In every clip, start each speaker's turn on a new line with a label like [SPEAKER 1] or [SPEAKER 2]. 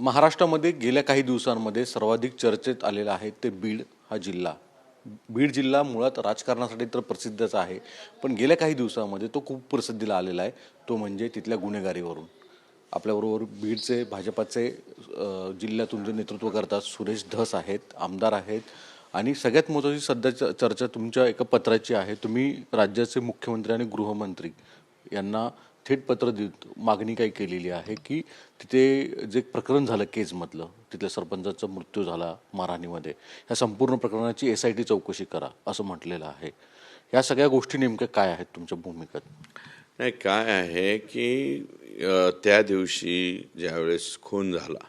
[SPEAKER 1] महाराष्ट्रामध्ये गेल्या काही दिवसांमध्ये सर्वाधिक चर्चेत आलेलं आहे ते बीड हा जिल्हा. बीड जिल्हा मुळात राजकारणासाठी तर प्रसिद्धच आहे पण गेल्या काही दिवसामध्ये तो खूप प्रसिद्धीला आलेला आहे तो म्हणजे तिथल्या गुन्हेगारीवरून. आपल्याबरोबर बीडचे भाजपाचे जिल्ह्यातून जे नेतृत्व करतात सुरेश धस आहेत आमदार आहेत आणि सगळ्यात महत्त्वाची सध्याच्या चर्चा तुमच्या एका पत्राची आहे तुम्ही राज्याचे मुख्यमंत्री आणि गृहमंत्री यांना थेट पत्र देत मागणी काही केलेली आहे की तिथे जे प्रकरण झालं केजमधलं तिथल्या सरपंचाचा मृत्यू झाला मारहाणीमध्ये ह्या संपूर्ण प्रकरणाची एस आय टी चौकशी करा असं म्हटलेलं आहे. ह्या सगळ्या गोष्टी नेमक्या काय आहेत तुमच्या भूमिकेत?
[SPEAKER 2] नाही काय आहे की त्या दिवशी ज्यावेळेस खून झाला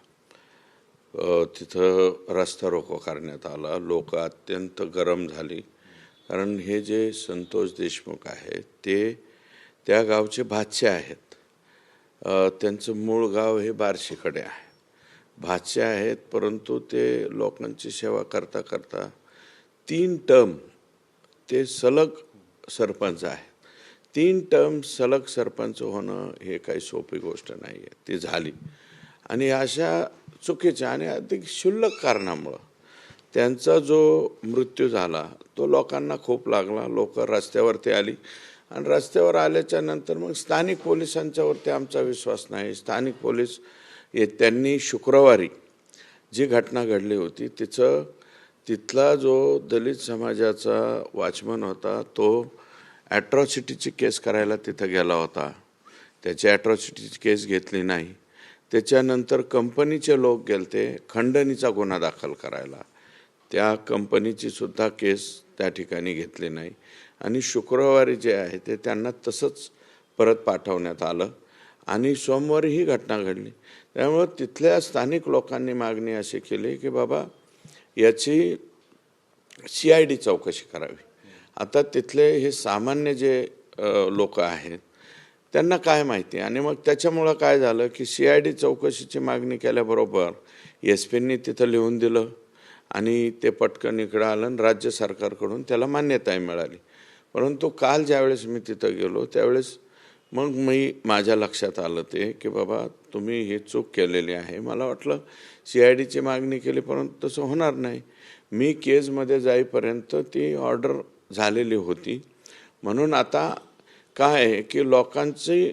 [SPEAKER 2] तिथं रस्ता रोको करण्यात आला लोक अत्यंत गरम झाली. कारण हे जे संतोष देशमुख आहेत ते त्या गावचे भातशे आहेत. त्यांचं मूळ गाव हे बारशीकडे आहे. भातशे आहेत परंतु ते लोकांची सेवा करता करता तीन टर्म ते सलग सरपंच आहेत. तीन टर्म सलग सरपंच होणं हे काही सोपी गोष्ट नाही आहे ती झाली. आणि अशा चुकीच्या आणि अधिक क्षुल्लक कारणामुळं त्यांचा जो मृत्यू झाला तो लोकांना खूप लागला. लोक रस्त्यावरती आली. आणि रस्त्यावर आल्याच्यानंतर मग स्थानिक पोलिसांच्यावरती आमचा विश्वास नाही. स्थानिक पोलीस हे त्यांनी शुक्रवारी जी घटना घडली होती तिचं तिथला जो दलित समाजाचा वॉचमन होता तो ॲट्रॉसिटीची केस करायला तिथं गेला होता. त्याची ॲट्रॉसिटीची केस घेतली नाही. त्याच्यानंतर कंपनीचे लोक गेलते खंडणीचा गुन्हा दाखल करायला. त्या कंपनीची सुद्धा केस त्या ठिकाणी घेतली नाही. आणि शुक्रवारी जे आहे ते त्यांना तसंच परत पाठवण्यात आलं. आणि सोमवारी ही घटना घडली. त्यामुळं तिथल्या स्थानिक लोकांनी मागणी अशी केली की बाबा याची सी आय डी चौकशी करावी. आता तिथले हे सामान्य जे लोक आहेत त्यांना काय माहिती? आणि मग त्याच्यामुळं काय झालं की सी आय डी चौकशीची मागणी केल्याबरोबर एस पींनी तिथं लिहून दिलं आणि ते पटकन इकडं आलं आणि राज्य सरकारकडून त्याला मान्यताही मिळाली. परंतु काल ज्यावेळेस मी तिथं गेलो त्यावेळेस मग मी माझ्या लक्षात आलं ते की बाबा तुम्ही हे चूक केलेली आहे. मला वाटलं सी आय डीची मागणी केली परंतु तसं होणार नाही. मी केजमध्ये जाईपर्यंत ती ऑर्डर झालेली होती. म्हणून आता काय आहे की लोकांची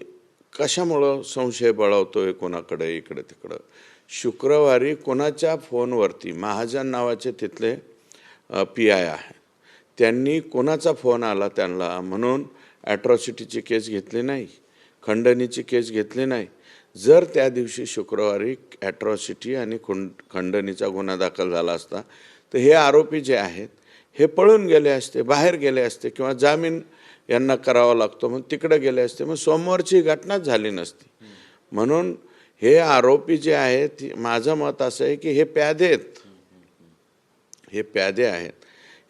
[SPEAKER 2] कशामुळं संशय बळावतो आहे कोणाकडे इकडे तिकडं? शुक्रवारी कोणाच्या फोनवरती महाजन नावाचे तिथले पी आय आहे. त्यांनी कोणाचा फोन आला त्यांना? म्हणून ॲट्रॉसिटीची केस घेतली नाही खंडणीची केस घेतली नाही. जर त्या दिवशी शुक्रवारी ॲट्रॉसिटी आणि खुंड खंडणीचा गुन्हा दाखल झाला असता तर हे आरोपी जे आहेत हे पळून गेले असते बाहेर गेले असते किंवा जामीन यांना करावा लागतो मग तिकडे गेले असते मग सोमवारची घटनाच झाली नसती. म्हणून हे आरोपी जे आहेत माझं मत असं आहे की हे प्यादे आहेत. हे प्यादे आहेत.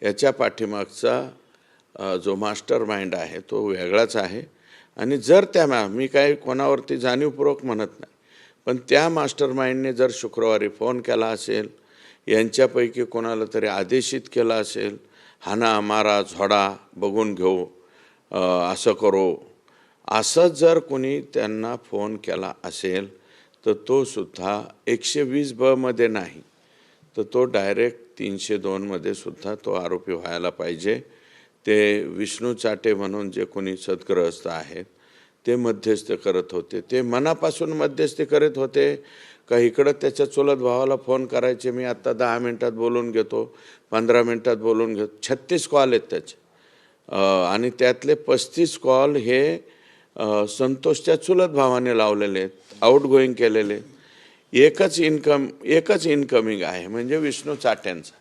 [SPEAKER 2] याच्या पाठीमागचा जो मास्टर माइंड आहे तो वेगळाच आहे. आणि जर त्या मा मी काही कोणावरती जाणीवपूर्वक म्हणत नाही पण त्या मास्टर माइंडने जर शुक्रवारी फोन केला असेल यांच्यापैकी कोणाला तरी आदेशित केला असेल हाना मारा झोडा बघून घेऊ असं करो असं जर कोणी त्यांना फोन केला असेल तर तो सुद्धा एकशे वीस बमध्ये नाही. तर तो डायरेक्ट तीनशे दोनमध्ये सुद्धा तो आरोपी व्हायला पाहिजे. ते विष्णू चाटे म्हणून जे कोणी सद्ग्रहस्थ आहेत ते मध्यस्थ करत होते. ते मनापासून मध्यस्थी करत होते. का इकडं त्याच्या चुलत भावाला फोन करायचे मी आत्ता दहा मिनटात बोलून घेतो पंधरा मिनटात बोलून घेतो. छत्तीस कॉल आहेत त्याचे. आणि त्यातले पस्तीस कॉल हे संतोषच्या चुलत भावाने लावलेले आहेत आउट गोईंग केलेले आहेत. एकच इन्कम एकच इनकमिंग आहे म्हणजे विष्णू चाट्यांचा.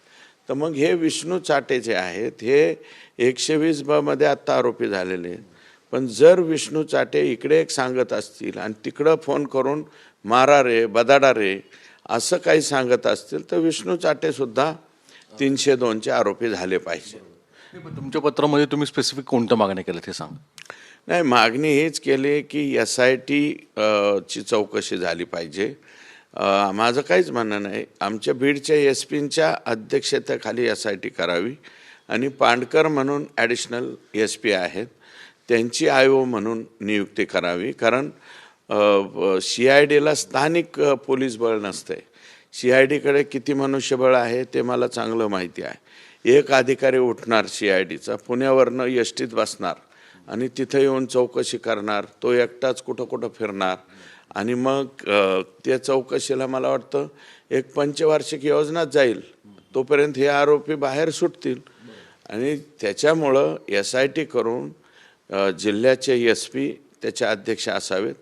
[SPEAKER 2] तर मग हे विष्णू चाटे जे आहेत हे एकशे वीसमध्ये आत्ता आरोपी झालेले आहेत. पण जर विष्णू चाटे इकडे एक सांगत असतील आणि तिकडं फोन करून मारा रे बदाडा रे असं काही सांगत असतील तर विष्णू चाटेसुद्धा तीनशे दोनचे आरोपी झाले पाहिजे.
[SPEAKER 1] तुमच्या पत्रामध्ये तुम्ही स्पेसिफिक कोणत्या मागण्या केल्या ते सांग.
[SPEAKER 2] नाही मागणी हीच केली की एस आय टी ची चौकशी झाली पाहिजे. माझं काहीच म्हणणं नाही. आमच्या बीडच्या एस पींच्या अध्यक्षतेखाली एस आय टी करावी आणि पांडकर म्हणून ॲडिशनल एस पी आहेत. त्यांची आय ओ म्हणून नियुक्ती करावी. कारण सी आय डीला स्थानिक पोलीस बळ नसते. सी आय डीकडे किती मनुष्यबळ आहे ते मला चांगलं माहिती आहे. एक अधिकारी उठणार सी आय डीचा पुण्यावरनं यष्टीत बसणार आणि तिथं येऊन चौकशी करणार तो एकटाच कुठं कुठं फिरणार आणि मग त्या चौकशीला मला वाटतं एक पंचवार्षिक योजनाच जाईल. तोपर्यंत हे आरोपी बाहेर सुटतील. आणि त्याच्यामुळं एस आय टी करून जिल्ह्याचे एस पी त्याचे अध्यक्ष असावेत.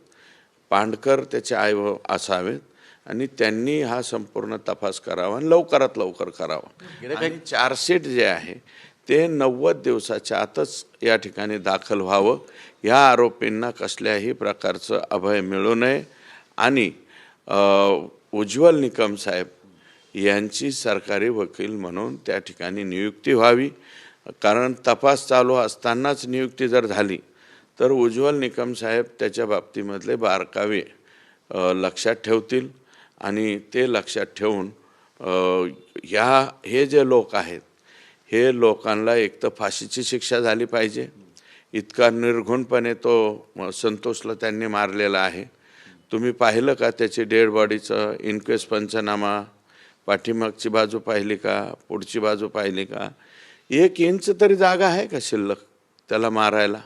[SPEAKER 2] पांडकर त्याचे आय असावेत. आणि त्यांनी हा संपूर्ण तपास करावा आणि लवकरात लवकर करावा. आणि चार्जशीट जे आहे ते नव्वद दिवसाच्या आतच या ठिकाणी दाखल व्हावं. या आरोपींना कसल्याही प्रकारचं अभय मिळू नये. आणि उज्ज्वल निकम साहेब यांची सरकारी वकील म्हणून त्या ठिकाणी नियुक्ती व्हावी. कारण तपास चालू असतानाच नियुक्ती जर झाली तर उज्ज्वल निकम साहेब त्याच्या बाबतीमधले बारकावे लक्षात ठेवतील. आणि ते लक्षात ठेवून ह्या हे जे लोक आहेत हे लोकांना एक तर फाशीची शिक्षा झाली पाहिजे. इतका निर्घुणपणे तो संतोषला त्यांनी मारलेला आहे. तुम्ही पाहिलं का त्याची डेड बॉडीचं इन्क्वेस्ट पंचनामा? पाठीमागची बाजू पाहिली का? पुढची बाजू पाहिली का? एक इंच तरी जागा आहे का शिल्लक त्याला मारायला?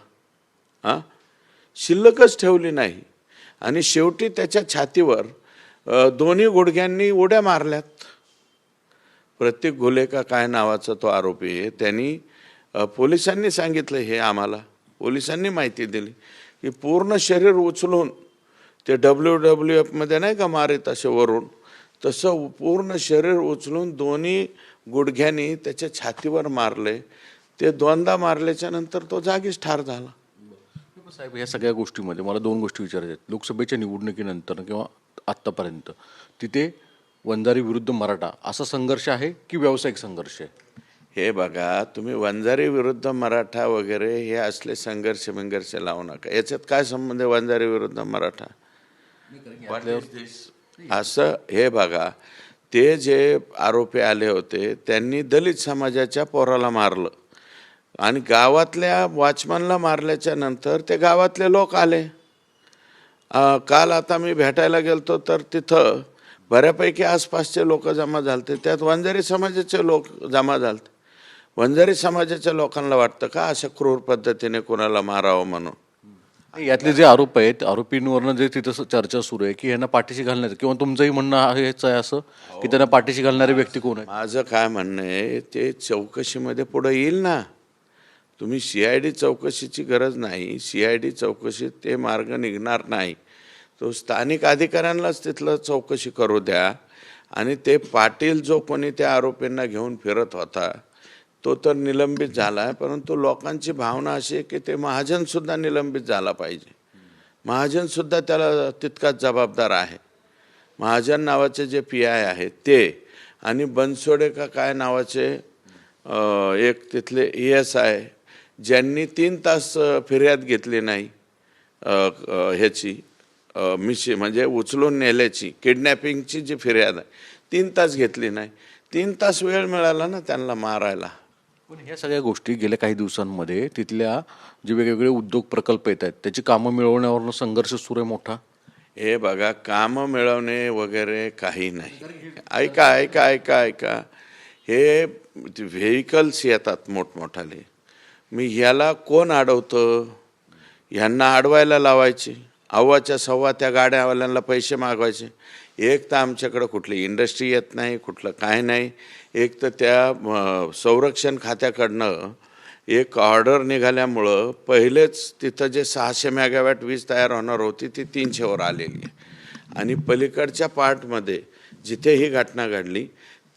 [SPEAKER 2] हां? शिल्लकच ठेवली नाही. आणि शेवटी त्याच्या छातीवर दोन्ही गुडघ्यांनी उड्या मारल्यात. प्रत्येक गुलेका काय नावाचा तो आरोपी आहे? त्यांनी पोलिसांनी सांगितलं हे आम्हाला. पोलिसांनी माहिती दिली की पूर्ण शरीर उचलून ते डब्ल्यू डब्ल्यू एफमध्ये नाही का मारित असे वरून तसं पूर्ण शरीर उचलून दोन्ही गुडघ्यांनी त्याच्या छातीवर मारले. ते दोनदा मारल्याच्या नंतर तो जागीच ठार झाला.
[SPEAKER 1] साहेब या सगळ्या गोष्टीमध्ये मला दोन गोष्टी विचारायच्या आहेत. लोकसभेच्या निवडणुकीनंतर किंवा आत्तापर्यंत तिथे वंजारी विरुद्ध मराठा असा संघर्ष आहे की व्यावसायिक संघर्ष आहे?
[SPEAKER 2] हे बघा तुम्ही वंजारी विरुद्ध मराठा वगैरे हे असले संघर्ष बिंघर्ष लावू नका. याच्यात काय संबंध आहे वंजारी विरुद्ध मराठा? असं हे बघा ते जे आरोपी आले होते त्यांनी दलित समाजाच्या पोराला मारलं. आणि गावातल्या वॉचमनला मारल्याच्या नंतर ते गावातले लोक आले. अं, काल आता मी भेटायला गेलतो तर तिथं बऱ्यापैकी आसपासचे लोक जमा झालते. त्यात वंजारी समाजाचे लोक जमा झालते. वंजारी समाजाच्या लोकांना वाटतं का अशा क्रूर पद्धतीने कोणाला मारावं म्हणून?
[SPEAKER 1] यातले जे आरोप आहेत आरोपींवरनं जे तिथं चर्चा सुरू आहे की यांना पाठीशी घालण्याचं किंवा तुमचंही म्हणणं हेच आहे असं की त्यांना पाठीशी घालणारे व्यक्ती कोण आहे
[SPEAKER 2] माझं काय म्हणणं आहे ते चौकशीमध्ये पुढं येईल ना. तुम्ही सी आय डी चौकशीची गरज नाही. सी आय डी चौकशीत ते मार्ग निघणार नाही. तो स्थानिक अधिकाऱ्यांनाच तिथलं चौकशी करू द्या. आणि ते पाटील जो कोणी त्या आरोपींना घेऊन फिरत होता तो तर निलंबित झाला आहे परंतु लोकांची भावना अशी आहे की ते महाजनसुद्धा निलंबित झाला पाहिजे. महाजनसुद्धा त्याला तितकाच जबाबदार आहे. महाजन नावाचे जे पी आय आहे ते आणि बनसोडे का काय नावाचे एक तिथले ई एस आय ज्यांनी तीन तास फिर्याद घेतली नाही ह्याची मिशी म्हणजे उचलून नेल्याची किडनॅपिंगची जी फिर्याद आहे तीन तास घेतली नाही. तीन तास वेळ मिळाला ना त्यांना मारायला.
[SPEAKER 1] पण ह्या सगळ्या गोष्टी गेल्या काही दिवसांमध्ये तिथल्या जे वेगवेगळे उद्योग प्रकल्प येत आहेत त्याची कामं मिळवण्यावरनं संघर्ष सुरू आहे मोठा?
[SPEAKER 2] हे बघा कामं मिळवणे वगैरे काही नाही. ऐका ऐका ऐका ऐका. हे व्हेकल्स येतात मोठमोठाले. मी ह्याला कोण अडवतं? ह्यांना अडवायला लावायचे. अव्वाच्या सव्वा त्या गाड्यावाल्यांना पैसे मागवायचे. एक तर आमच्याकडं कुठली इंडस्ट्री येत नाही कुठलं काय नाही. एक तर त्या संरक्षण खात्याकडनं एक ऑर्डर निघाल्यामुळं पहिलेच तिथं जे सहाशे मॅगावॅट वीज तयार होणार होती ती तीनशेवर आलेली आहे. आणि पलीकडच्या पार्टमध्ये जिथे ही घटना घडली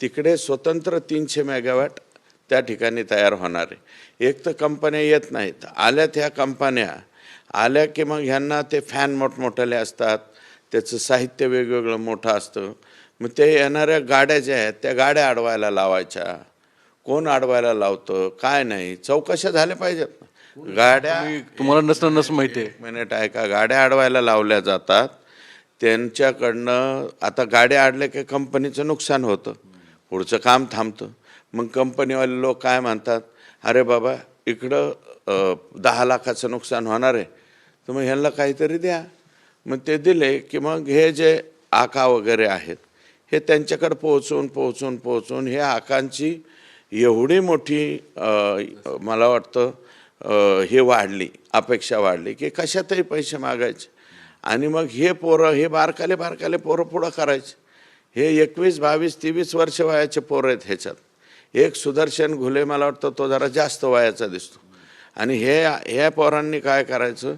[SPEAKER 2] तिकडे स्वतंत्र तीनशे मेगावॅट त्या ठिकाणी तयार होणार आहे. एक तर कंपन्या येत नाहीत. आल्यात ह्या कंपन्या आल्या की मग ह्यांना ते फॅन मोठमोठाले असतात त्याचं साहित्य वेगवेगळं मोठं असतं. मग ते येणाऱ्या गाड्या ज्या आहेत त्या गाड्या अडवायला लावायच्या. कोण अडवायला लावतं? काय नाही? चौकशा झाल्या पाहिजेत. ना गाड्या
[SPEAKER 1] तुम्हाला नसणं नस माहिती आहे.
[SPEAKER 2] मिनिट ऐका. गाड्या अडवायला लावल्या जातात. त्यांच्याकडनं आता गाड्या अडल्या की कंपनीचं नुकसान होतं. पुढचं काम थांबतं. मग कंपनीवाले लोक काय म्हणतात? अरे बाबा इकडं दहा लाखाचं नुकसान होणार आहे. तर मग ह्यांना काहीतरी द्या. मग ते दिले की मग हे जे आका वगैरे आहेत हे त्यांच्याकडे पोहोचून पोहोचून पोहोचून हे आकांची एवढी मोठी मला वाटतं हे वाढली अपेक्षा वाढली की कशातही पैसे मागायचे. आणि मग हे पोरं हे बारकाले बारकाले पोरं पुढं करायचे. हे एकवीस बावीस तेवीस वर्ष वयाचे पोरं आहेत ह्याच्यात. एक सुदर्शन घुले मला वाटतं तो जरा जास्त वयाचा दिसतो. आणि हे ह्या पोरांनी काय करायचं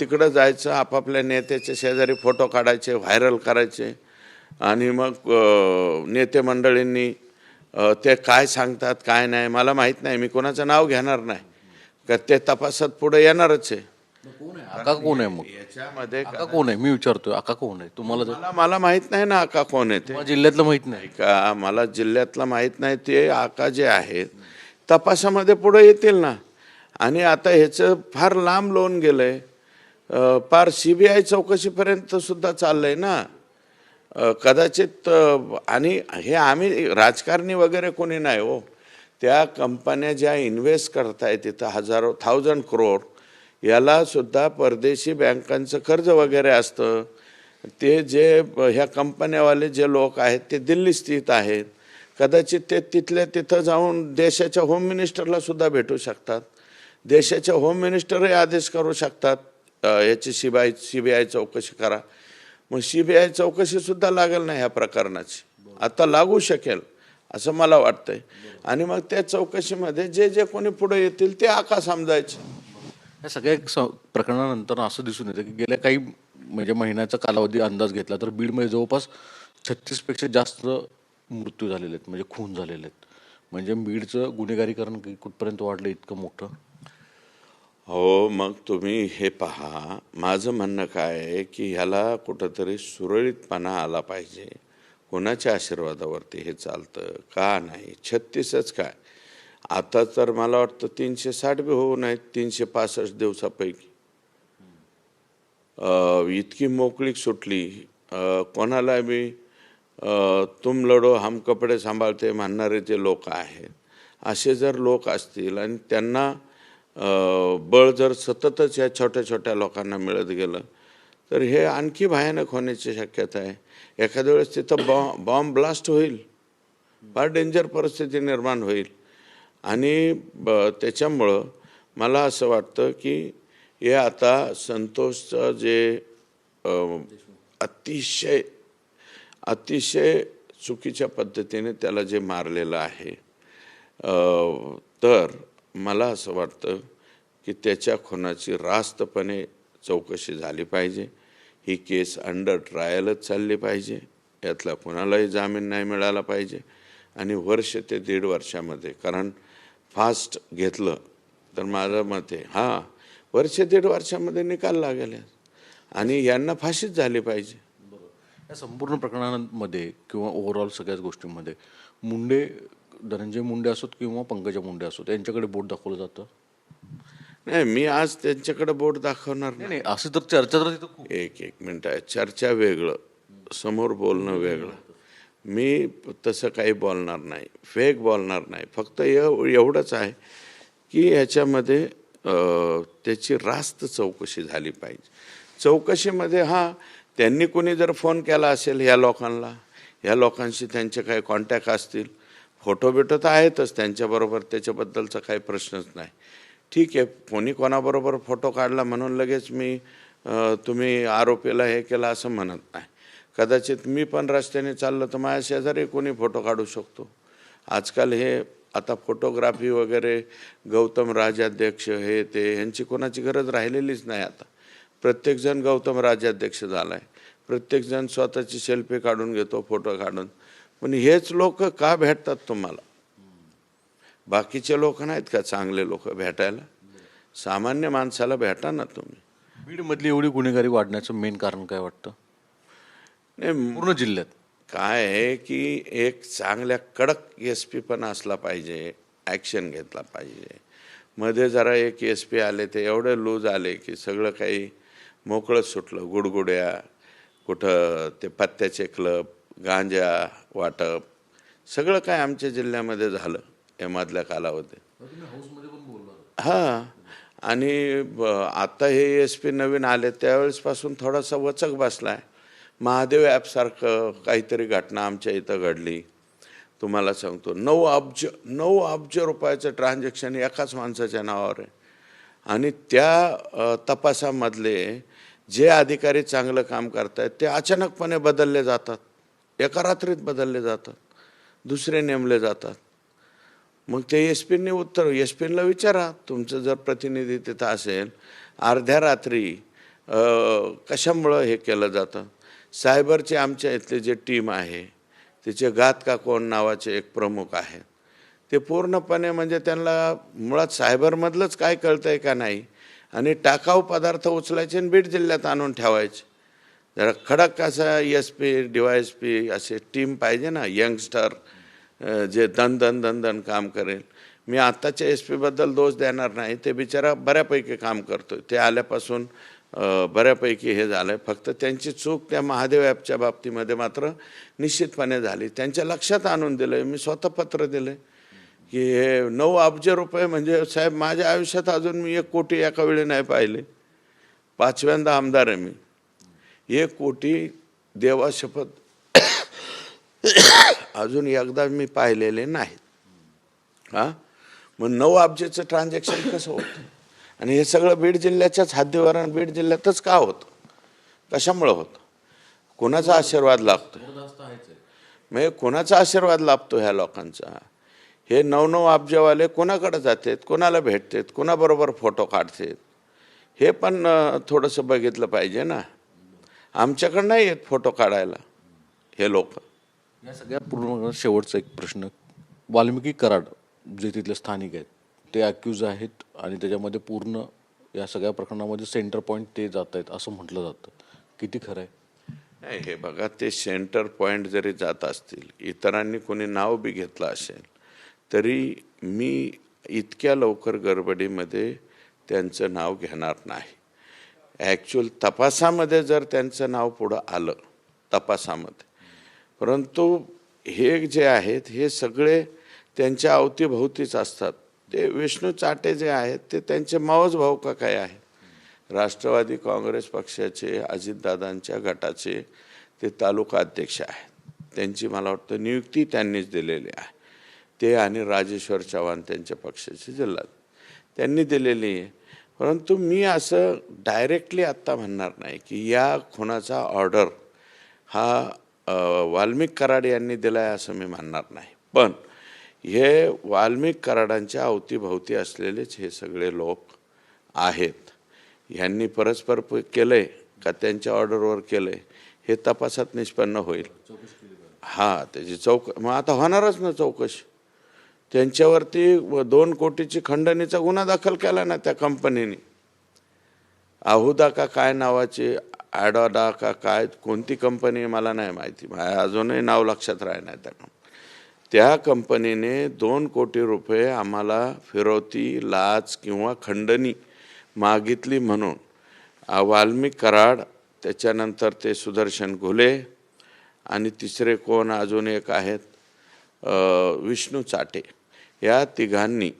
[SPEAKER 2] तिकडं जायचं आपापल्या नेत्याच्या शेजारी फोटो काढायचे व्हायरल करायचे. आणि मग नेते मंडळींनी ते काय सांगतात काय नाही मला माहीत नाही मी कोणाचं नाव घेणार नाही. का ते तपासात पुढे येणारच आहे.
[SPEAKER 1] आका कोण आहे मग?
[SPEAKER 2] याच्यामध्ये
[SPEAKER 1] आका कोण आहे? मी विचारतोय आका कोण आहे? तुम्हाला
[SPEAKER 2] मला मला माहीत नाही ना आका कोण आहे ते.
[SPEAKER 1] जिल्ह्यातलं माहीत नाही.
[SPEAKER 2] का मला जिल्ह्यातलं माहीत नाही ते आका जे आहेत तपासामध्ये पुढे येतील ना. आणि आता ह्याचं फार लांब लोन गेलंय. फार सी बी आय चौकशीपर्यंत सुद्धा चाललंय ना. कदाचित आणि हे आम्ही राजकारणी वगैरे कोणी नाही हो. त्या कंपन्या ज्या इन्व्हेस्ट करतायत तिथं हजारो थाउजंड करोड याला सुद्धा परदेशी बँकांचं कर्ज वगैरे असतं. ते जे ह्या कंपन्यावाले जे लोक आहेत ते दिल्ली स्थित आहेत. कदाचित ते तिथल्या तिथं जाऊन देशाच्या होम मिनिस्टरला सुद्धा भेटू शकतात. देशाच्या होम मिनिस्टरही आदेश करू शकतात. याची C B I C B I चौकशी करा. मग सी बी आय चौकशीसुद्धा लागेल ना ह्या प्रकरणाची. आता लागू शकेल असं मला वाटतंय. आणि मग त्या चौकशीमध्ये जे जे कोणी पुढे येतील ते आका समजायचे
[SPEAKER 1] या सगळ्या स- प्रकरणानंतर असं दिसून येतं की गेल्या काही म्हणजे महिन्याचा कालावधी अंदाज घेतला तर बीडमध्ये जवळपास छत्तीसपेक्षा जास्त मृत्यू झालेले आहेत म्हणजे खून झालेले आहेत. म्हणजे बीडचं गुन्हेगारीकरण कुठपर्यंत वाढलं इतकं मोठं?
[SPEAKER 2] हो मग तुम्ही हे पहा. माझं म्हणणं काय आहे की ह्याला कुठंतरी सुरळीतपणा आला पाहिजे. कोणाच्या आशीर्वादावरती हे चालतं? का नाही? छत्तीसच काय? आता तर मला वाटतं तीनशे साठ बी होऊ नाहीत तीनशे पासष्ट दिवसापैकी. इतकी मोकळीक सुटली. कोणाला बी तुम लढो हम कपडे सांभाळते म्हणणारे जे लोक आहेत असे जर लोक असतील आणि त्यांना बळ जर सततच या छोट्या छोट्या लोकांना मिळत गेलं तर हे आणखी भयानक होण्याची शक्यता आहे. एखाद्या वेळेस तिथं बॉ बॉम्ब ब्लास्ट होईल. फार डेंजर परिस्थिती निर्माण होईल. आणि ब- त्याच्यामुळं मला असं वाटतं की हे आता संतोषचं जे अतिशय अतिशय चुकीच्या पद्धतीने त्याला जे मारलेलं आहे. तर मला असं वाटतं की त्याच्या खुनाची रास्तपणे चौकशी झाली पाहिजे. ही केस अंडर ट्रायलच चालली पाहिजे. यातला कुणालाही जामीन नाही मिळाला पाहिजे. आणि वर्ष ते दीड वर्षामध्ये कारण फास्ट घेतलं तर माझं मत आहे हां वर्ष दीड वर्षामध्ये निकाल लागेल. आणि यांना फाशीच झाली पाहिजे.
[SPEAKER 1] या संपूर्ण प्रकरणांमध्ये किंवा ओव्हरऑल सगळ्याच गोष्टींमध्ये मुंडे धनंजय मुंडे असोत किंवा पंकजा मुंडे असोत यांच्याकडे बोट दाखवलं जातं?
[SPEAKER 2] नाही मी आज त्यांच्याकडे बोट दाखवणार नाही
[SPEAKER 1] असं तर चर्चा तर तिथं
[SPEAKER 2] एक एक मिनिट आहे. चर्चा वेगळं समोर बोलणं वेगळं. मी तसं काही बोलणार नाही फेक बोलणार नाही. फक्त एव एवढंच आहे की ह्याच्यामध्ये त्याची रास्त चौकशी झाली पाहिजे. चौकशीमध्ये हां त्यांनी कोणी जर फोन केला असेल ह्या लोकांना ह्या लोकांशी त्यांचे काही कॉन्टॅक्ट असतील फोटो बिटो तर आहेतच त्यांच्याबरोबर त्याच्याबद्दलचा काही प्रश्नच नाही. ठीक आहे कोणी कोणाबरोबर फोटो काढला म्हणून लगेच मी तुम्ही आरोपीला हे केलं असं म्हणत नाही. कदाचित मी पण रस्त्याने चाललो तर माझ्या शेजारी कोणी फोटो काढू शकतो. आजकाल हे आता फोटोग्राफी वगैरे गौतम राजाध्यक्ष हे ते ह्यांची कोणाची गरज राहिलेलीच नाही आता. प्रत्येकजण गौतम राजाध्यक्ष झाला आहे प्रत्येकजण स्वतःची सेल्फी काढून घेतो फोटो काढून. पण हेच लोक का भेटतात तुम्हाला? बाकीचे लोक नाहीत का चांगले लोक भेटायला? सामान्य माणसाला भेटा ना तुम्ही.
[SPEAKER 1] बीडमधली एवढी गुन्हेगारी वाढण्याचं मेन कारण काय वाटतं?
[SPEAKER 2] नाही
[SPEAKER 1] पूर्ण जिल्ह्यात.
[SPEAKER 2] काय आहे की एक चांगल्या कडक एस पी पण असला पाहिजे ॲक्शन घेतला पाहिजे. मध्ये जरा एक एस पी आले ते एवढे लूज आले की सगळं काही मोकळंच सुटलं. गुडगुड्या कुठं ते पत्त्याचे क्लब गांजा वाटप सगळं काय आमच्या जिल्ह्यामध्ये झालं या मधल्या कालावधीत. हां. आणि आता हे एस पी नवीन आले त्यावेळेसपासून थोडासा वचक बसला आहे महादेव ॲपसारखं काहीतरी घटना आमच्या इथं घडली. तुम्हाला सांगतो नऊ अब्ज नऊ अब्ज रुपयाचं ट्रान्झॅक्शन एकाच माणसाच्या नावावर आहे. आणि त्या तपासामधले जे अधिकारी चांगलं काम करतायत ते अचानकपणे बदलले जातात. एका रात्रीत बदलले जातात दुसरे नेमले जातात. मग ते एस पीने उत्तर एस पीनला विचारा तुमचं जर प्रतिनिधी तिथं असेल अर्ध्या रात्री कशामुळं हे केलं जातं? सायबरचे आमच्या इथले जे टीम आहे तिचे गात का कोण नावाचे एक प्रमुख आहेत ते पूर्णपणे म्हणजे त्यांना मुळात सायबरमधलंच काय कळतं आहे का नाही? आणि टाकाऊ पदार्थ उचलायचे आणि बीड जिल्ह्यात आणून ठेवायचे. जरा खडक असा एस पी डीवायस पी असे टीम पाहिजे ना यंगस्टर जे दन दन दन दन काम करेल. मी आत्ताच्या एस पीबद्दल दोष देणार नाही ते बिचारा बऱ्यापैकी काम करतो ते आल्यापासून बऱ्यापैकी हे झालं आहे फक्त त्यांची चूक त्या महादेव ॲपच्या बाबतीमध्ये मात्र निश्चितपणे झाली. त्यांच्या लक्षात आणून दिलं मी स्वतः पत्र दिलं की हे नऊ अब्ज रुपये म्हणजे साहेब माझ्या आयुष्यात अजून मी एक कोटी एका वेळी नाही पाहिले. पाचव्यांदा आमदार आहे मी. एक कोटी देवा शपथ. अजून एकदा मी पाहिलेले नाहीत. हां? मग नऊ अब्जेचं ट्रान्झॅक्शन कसं होतं? आणि हे सगळं बीड जिल्ह्याच्याच हद्दीवर आणि बीड जिल्ह्यातच का होतं? कशामुळं होतं? कोणाचा आशीर्वाद लागतो म्हणजे कोणाचा आशीर्वाद लाभतो ह्या लोकांचा? हे नऊ नऊ अब्जवाले कोणाकडे जातात? कोणाला भेटतात? कोणाबरोबर फोटो काढतात? हे पण थोडंसं बघितलं पाहिजे ना. आमच्याकडं नाही येत फोटो काढायला हे लोक.
[SPEAKER 1] या सगळ्या पूर्ण शेवटचा एक प्रश्न वाल्मिकी कराड जे तिथले स्थानिक आहेत ते अक्यूज आहेत आणि त्याच्यामध्ये पूर्ण या सगळ्या प्रकरणामध्ये सेंटर पॉईंट ते जात आहेत असं म्हटलं जातं. किती खरं आहे?
[SPEAKER 2] नाही हे बघा ते सेंटर पॉईंट जरी जात असतील इतरांनी कोणी नाव बी घेतलं असेल तरी मी इतक्या लवकर गडबडीमध्ये त्यांचं नाव घेणार नाही. ॲक्च्युअल तपासामध्ये जर त्यांचं नाव पुढं आलं तपासामध्ये. परंतु हे जे आहेत हे सगळे त्यांच्या अवतीभोवतीच असतात. ते विष्णू चाटे जे आहेत ते त्यांचे मावज भाऊ का काय आहेत राष्ट्रवादी काँग्रेस पक्षाचे अजितदादांच्या गटाचे ते तालुका अध्यक्ष आहेत. त्यांची मला वाटतं नियुक्ती त्यांनीच दिलेली आहे. ते आणि राजेश्वर चव्हाण त्यांच्या पक्षाचे जिल्हा त्यांनी दिलेली आहे. परंतु मी असं डायरेक्टली आत्ता म्हणणार नाही की या खुनाचा ऑर्डर हा वाल्मिक कराड यांनी दिला आहे असं मी म्हणणार नाही. पण हे वाल्मिक कराडांच्या अवतीभोवती असलेलेच हे सगळे लोक आहेत. ह्यांनी परस्पर प- केलंय का त्यांच्या ऑर्डरवर केलंय हे तपासात निष्पन्न होईल. हा त्याची चौक मग आता होणारच ना चौकशी. त्यांच्यावरती व दोन कोटीची खंडणीचा गुन्हा दाखल केला ना त्या कंपनीने. आहुदा का काय नावाची ॲडॉडा का काय कोणती कंपनी मला नाही माहिती. माझ्या अजूनही नाव लक्षात राहिलं नाही त्या त्या कंपनीने दोन कोटी रुपये आम्हाला फिरवती लाच किंवा खंडणी मागितली म्हणून. वाल्मिक कराड त्याच्यानंतर ते सुदर्शन घुले आणि तिसरे कोण अजून एक आहेत? विष्णू चाटे. या तिघांनी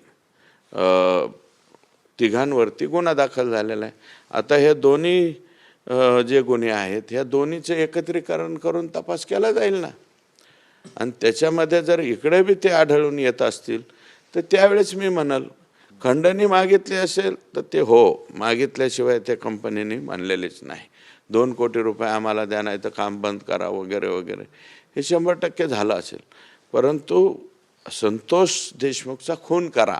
[SPEAKER 2] तिघांवरती गुन्हा दाखल झालेला आहे. आता हे दोन्ही जे गुन्हे आहेत ह्या दोन्हीचं एकत्रीकरण करून तपास केला जाईल ना? आणि त्याच्यामध्ये जर इकडे बी ते आढळून येत असतील तर त्यावेळेस मी म्हणाल खंडणी मागितली असेल तर ते हो मागितल्याशिवाय त्या कंपनीने मानलेलेच नाही. दोन कोटी रुपये आम्हाला द्या नाही तर काम बंद करा वगैरे वगैरे. हे शंभर टक्के झालं असेल. परंतु संतोष देशमुखचा खून करा.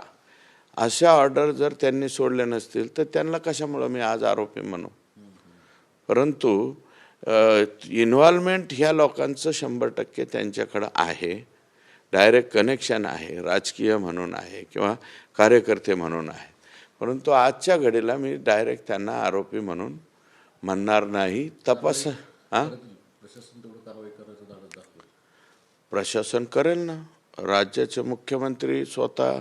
[SPEAKER 2] अशा ऑर्डर जर त्यांनी सोडले नसतील तर त्यांना कशामुळं मी आज आरोपी म्हणू? परंतु इन्व्हॉल्वमेंट ह्या लोकांचं शंभर टक्के त्यांच्याकडं आहे. डायरेक्ट कनेक्शन आहे राजकीय म्हणून आहे किंवा कार्यकर्ते म्हणून आहे. परंतु आजच्या घडीला मी डायरेक्ट त्यांना आरोपी म्हणून म्हणणार नाही. तपास हां? प्रशासन करेल ना. राज्याचे मुख्यमंत्री स्वतः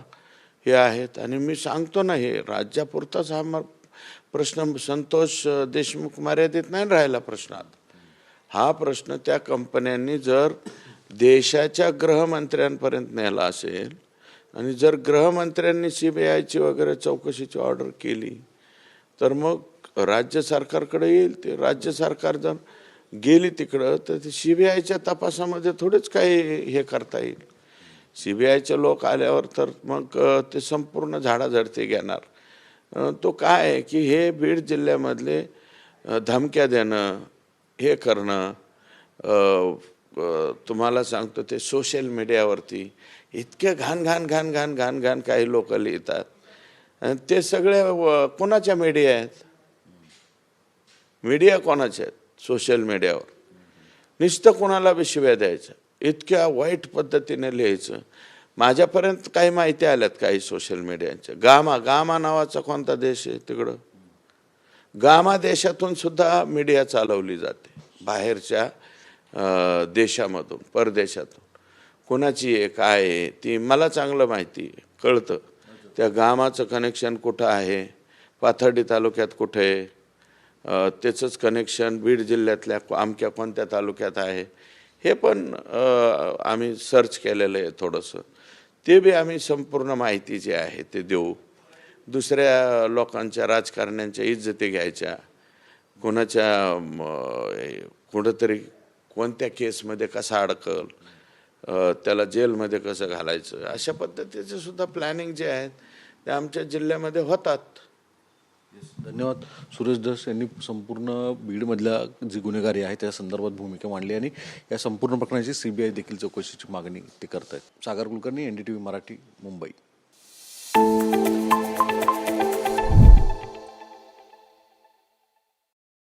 [SPEAKER 2] हे आहेत. आणि मी सांगतो ना हे राज्यापुरताच हा म- प्रश्न संतोष देशमुख मर्यादित नाही राहिला प्रश्नात. हा प्रश्न त्या कंपन्यांनी जर देशाच्या गृहमंत्र्यांपर्यंत नेला असेल आणि जर गृहमंत्र्यांनी सी बी आयची वगैरे चौकशीची ऑर्डर केली तर मग राज्य सरकारकडे येईल. ते राज्य सरकार जर गेली तिकडं तर ते सी बी आयच्या तपासामध्ये थोडेच काही हे करता येईल. सी बी आयचे लोक आल्यावर तर मग ते संपूर्ण झाडाझडती घेणार. तो काय आहे की हे बीड जिल्ह्यामधले धमक्या देणं हे करणं तुम्हाला सांगतो ते सोशल मीडियावरती इतके घाण घाण घाण घाण घाण घाण काही लोक लिहितात. आणि ते सगळे कोणाच्या मीडिया आहेत? मीडिया कोणाच्या आहेत? सोशल मीडियावर. नुसतं कोणाला बी शिव्या द्यायचं. इतक्या वाईट पद्धतीने लिहायचं. माझ्यापर्यंत काही माहिती आल्यात काही सोशल मीडियाच्या गामा गामा नावाचा कोणता देश आहे तिकडं? गामा देशातून सुद्धा मीडिया चालवली जाते. बाहेरच्या देशामधून परदेशातून. कोणाची आहे काय आहे ती मला चांगलं माहिती कळतं. त्या गामाचं कनेक्शन कुठं आहे? पाथर्डी तालुक्यात कुठे आहे? त्याचंच कनेक्शन बीड जिल्ह्यातल्या अमक्या कोणत्या तालुक्यात आहे? हे पण आम्ही सर्च केलेलं आहे थोडंसं. ते बी आम्ही संपूर्ण माहिती जी आहे ते देऊ. दुसऱ्या लोकांच्या राजकारण्यांच्या इज्जती घ्यायच्या. कोणाच्या कुठंतरी कोणत्या केसमध्ये कसा अडकल त्याला जेलमध्ये कसं घालायचं अशा पद्धतीचे सुद्धा प्लॅनिंग जे आहेत ते आमच्या जिल्ह्यामध्ये होतात.
[SPEAKER 1] धन्यवाद. सुरेश दस यांनी संपूर्ण बीडमधल्या जी गुन्हेगारी आहे त्या संदर्भात भूमिका मांडली आणि या संपूर्ण प्रकरणाची सीबीआय देखील चौकशीची मागणी ते करत आहेत सागर कुलकर्णी एनडीटीव्ही मराठी मुंबई.